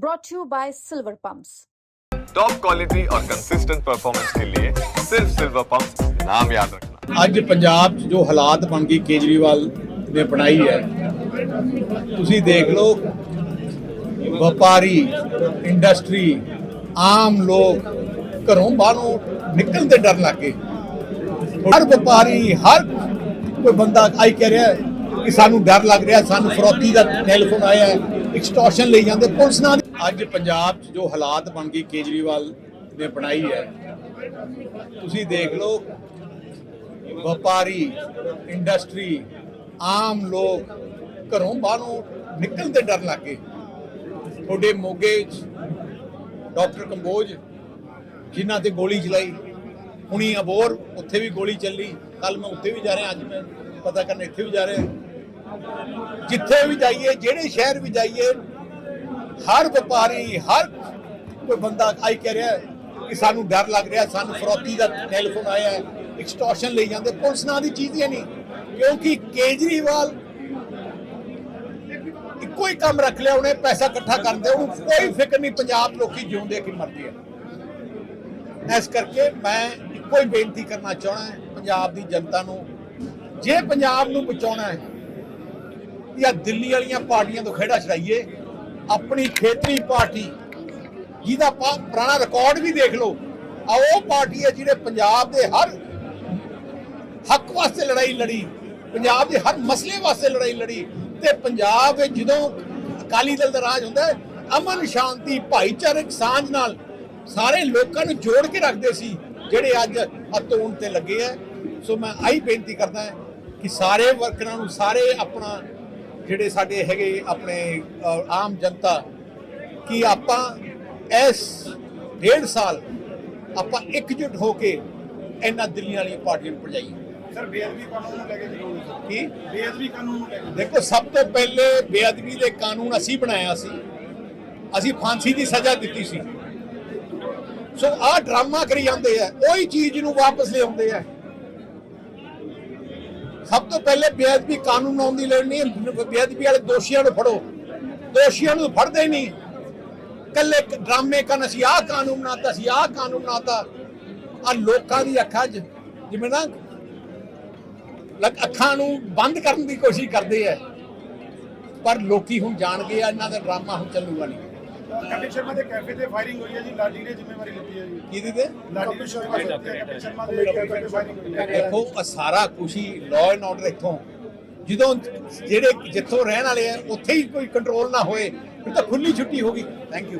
brought to you by Silver Pumps. Top quality और consistent performance के लिए सिर्फ सिल्वर पंप नाम याद रखना ਅੱਜ ਪੰਜਾਬ 'ਚ ਜੋ ਹਾਲਾਤ ਬਣ ਗਈ ਕੇਜਰੀਵਾਲ ਨੇ ਬਣਾਈ ਹੈ ਤੁਸੀਂ ਦੇਖ ਲਓ ਵਪਾਰੀ ਇੰਡਸਟਰੀ ਆਮ ਲੋਕ ਘਰੋਂ ਬਾਹਰੋਂ ਨਿਕਲਣ ਤੇ ਡਰ ਲੱਗੇ ਹਰ ਵਪਾਰੀ ਹਰ ਕੋਈ ਬੰਦਾ ਆਈ ਕਹਿ ਰਿਹਾ ਹੈ ਕਿ ਸਾਨੂੰ ਡਰ ਲੱਗ ਰਿਹਾ ਸਾਨੂੰ ਫਰੋਤੀ ਦਾ ਟੈਲੀਫੋਨ ਆਇਆ ਹੈ ਐਕਸਟੋਰਸ਼ਨ ਲਈ ਜਾਂਦੇ ਪੁਲਿਸ ਨਾਲ ਅੱਜ ਪੰਜਾਬ 'ਚ ਜੋ ਹਾਲਾਤ ਬਣ ਗਈ ਕੇਜਰੀਵਾਲ ਨੇ ਬਣਾਈ ਹੈ, ਤੁਸੀਂ ਦੇਖ ਲਓ, ਵਪਾਰੀ ਇੰਡਸਟਰੀ ਆਮ ਲੋਕ ਘਰੋਂ ਬਾਹਰੋਂ ਨਿਕਲਣ ਤੇ ਡਰ ਲੱਗੇ ਤੁਹਾਡੇ ਮੋਗੇ 'ਚ ਡਾਕਟਰ ਕੰਬੋਜ, ਜਿਨ੍ਹਾਂ ਤੇ ਗੋਲੀ ਚਲਾਈ, ਹੁਣੀ ਅਬੋਰ ਉੱਥੇ ਵੀ ਗੋਲੀ ਚੱਲੀ ਕੱਲ ਮੈਂ ਉੱਥੇ ਵੀ ਜਾ ਰਿਹਾ, ਅੱਜ ਮੈਂ ਪਤਾ ਕਰਨ ਇੱਥੇ ਵੀ ਜਾ ਰਿਹਾ। ਜਿੱਥੇ ਵੀ ਜਾਈਏ, ਜਿਹੜੇ ਸ਼ਹਿਰ ਵੀ ਜਾਈਏ ਹਰ ਵਪਾਰੀ, ਹਰ ਕੋਈ ਬੰਦਾ ਆਈ ਕਹਿ ਰਿਹਾ ਕਿ ਸਾਨੂੰ ਡਰ ਲੱਗ ਰਿਹਾ, ਸਾਨੂੰ ਫਰੋਤੀ ਦਾ ਟੈਲੀਫੋਨ ਆਇਆ ਐਕਸਟੋਰਸ਼ਨ ਲਈ ਜਾਂਦੇ, ਪੁਲਿਸ ਨਾਂ ਦੀ ਚੀਜ਼ ਹੀ ਨਹੀਂ, ਕਿਉਂਕਿ ਕੇਜਰੀਵਾਲ ਇੱਕੋ ਹੀ ਕੰਮ ਰੱਖ ਲਿਆ, ਉਹਨੇ ਪੈਸਾ ਇਕੱਠਾ ਕਰਦੇ ਉਹਨੂੰ ਕੋਈ ਫਿਕਰ ਨਹੀਂ, ਪੰਜਾਬ ਲੋਕੀ ਜਿਉਂਦੇ ਕਿ ਮਰਦੇ ਆ। ਇਸ ਕਰਕੇ ਮੈਂ ਇੱਕੋ ਹੀ ਬੇਨਤੀ ਕਰਨਾ ਚਾਹਣਾ ਪੰਜਾਬ ਦੀ ਜਨਤਾ ਨੂੰ, ਜੇ ਪੰਜਾਬ ਨੂੰ ਬਚਾਉਣਾ ਹੈ, ਜਾਂ ਦਿੱਲੀ ਵਾਲੀਆਂ ਪਾਰਟੀਆਂ ਤੋਂ ਖੇੜਾ ਛਡਾਈਏ ਆਪਣੀ ਖੇਤਰੀ ਪਾਰਟੀ, ਜਿਹਦਾ ਪਾ- ਪੁਰਾਣਾ ਰਿਕਾਰਡ ਵੀ ਦੇਖ ਲਓ। ਆ ਉਹ ਪਾਰਟੀ ਹੈ ਜਿਹੜੇ ਪੰਜਾਬ ਦੇ ਹਰ ਹੱਕ ਵਾਸਤੇ ਲੜਾਈ ਲੜੀ, ਪੰਜਾਬ ਦੇ ਹਰ ਮਸਲੇ ਵਾਸਤੇ ਲੜਾਈ ਲੜੀ ਤੇ ਪੰਜਾਬ ਵਿੱਚ ਜਦੋਂ ਅਕਾਲੀ ਦਲ ਦਾ ਰਾਜ ਹੁੰਦਾ ਅਮਨ ਸ਼ਾਂਤੀ ਭਾਈਚਾਰਕ ਸਾਂਝ ਨਾਲ ਸਾਰੇ ਲੋਕਾਂ ਨੂੰ ਜੋੜ ਕੇ ਰੱਖਦੇ ਸੀ, ਜਿਹੜੇ ਅੱਜ ਅਤੋਣ ਤੇ ਲੱਗੇ ਆ ਸੋ ਮੈਂ ਆਹੀ ਬੇਨਤੀ ਕਰਦਾ ਕਿ ਸਾਰੇ ਵਰਕਰਾਂ ਨੂੰ, ਸਾਰੇ ਆਪਣਾ ਜਿਹੜੇ ਸਾਡੇ ਹੈਗੇ ਆਪਣੇ ਆਮ ਜਨਤਾ ਕਿ ਆਪਾਂ ਇਸ ਡੇਢ ਸਾਲ ਆਪਾਂ ਇਕਜੁੱਟ ਹੋ ਕੇ ਇਹਨਾਂ ਦਿੱਲੀ ਵਾਲੀਆਂ ਪਾਰਟੀਆਂ ਨੂੰ ਭਜਾਈਏ। ਸਰ ਬੇਅਦਬੀ ਕਾਨੂੰਨ ਨੂੰ ਲੈ ਕੇ ਕੀ? ਬੇਅਦਬੀ ਕਾਨੂੰਨ ਨੂੰ ਲੈ ਕੇ। ਦੇਖੋ ਸਭ ਤੋਂ ਪਹਿਲੇ ਬੇਅਦਬੀ ਦੇ ਕਾਨੂੰਨ ਅਸੀਂ ਬਣਾਇਆ ਸੀ। ਅਸੀਂ ਫਾਂਸੀ ਦੀ ਸਜ਼ਾ ਦਿੱਤੀ ਸੀ। ਸੋ ਆਹ ਡਰਾਮਾ ਕਰੀ ਜਾਂਦੇ ਆ ਉਹੀ ਚੀਜ਼ ਨੂੰ ਵਾਪਸ ਲਿਆਉਂਦੇ ਆ। ਸਭ ਤੋਂ ਪਹਿਲੇ ਬੇਅਦਬੀ ਕਾਨੂੰਨ ਆਉਣ ਦੀ ਲੋੜ ਨਹੀਂ, ਬੇਅਦਬੀ ਵਾਲੇ ਦੋਸ਼ੀਆਂ ਨੂੰ ਫੜੋ। ਦੋਸ਼ੀਆਂ ਨੂੰ ਫੜਦੇ ਨਹੀਂ। ਕੱਲੇ ਡਰਾਮੇ ਕਰਨ, ਅਸੀਂ ਆਹ ਕਾਨੂੰਨ ਬਣਾਤਾ ਸੀ ਆਹ ਕਾਨੂੰਨ ਬਣਾਤਾ। ਆ ਲੋਕਾਂ ਦੀ ਅੱਖਾਂ 'ਚ, ਜਿਵੇਂ ਨਾ ਅੱਖਾਂ ਨੂੰ ਬੰਦ ਕਰਨ ਦੀ ਕੋਸ਼ਿਸ਼ ਕਰਦੇ ਆ। ਪਰ ਲੋਕੀ ਹੁਣ ਜਾਣ ਗਏ ਆ ਇਹਨਾਂ ਦਾ ਡਰਾਮਾ ਹੁਣ ਚੱਲੂਗਾ ਨਹੀਂ। ਕਪਿਲ ਸ਼ਰਮਾ ਦੇ ਕੈਫੇ ਤੇ ਫਾਇਰਿੰਗ ਹੋਈ ਹੈ ਜੀ ਲਾਡੀ ਨੇ ਜ਼ਿੰਮੇਵਾਰੀ ਲਿੱਤੀ ਹੈ ਜੀ। ਕਿਹਦੇ ਤੇ? ਲਾਡੀ ਸ਼ਰਮਾ ਦੇ ਕਪਿਲ ਸ਼ਰਮਾ ਦੇ ਕੈਫੇ ਤੇ ਫਾਇਰਿੰਗ ਹੋਈ ਹੈ ਦੇਖੋ ਆਹ ਸਾਰਾ ਕੁਛ ਹੀ ਲਾਅ ਐਂਡ ਆਰਡਰ ਇੱਥੋਂ। ਜਦੋਂ ਜਿਹੜੇ ਜਿੱਥੋਂ ਰਹਿਣ ਵਾਲੇ ਆ ਉੱਥੇ ਹੀ ਕੋਈ ਕੰਟਰੋਲ ਨਾ ਹੋਏ ਫਿਰ ਤਾਂ ਖੁੱਲੀ ਛੁੱਟੀ ਹੋਗੀ ਥੈਂਕ ਯੂ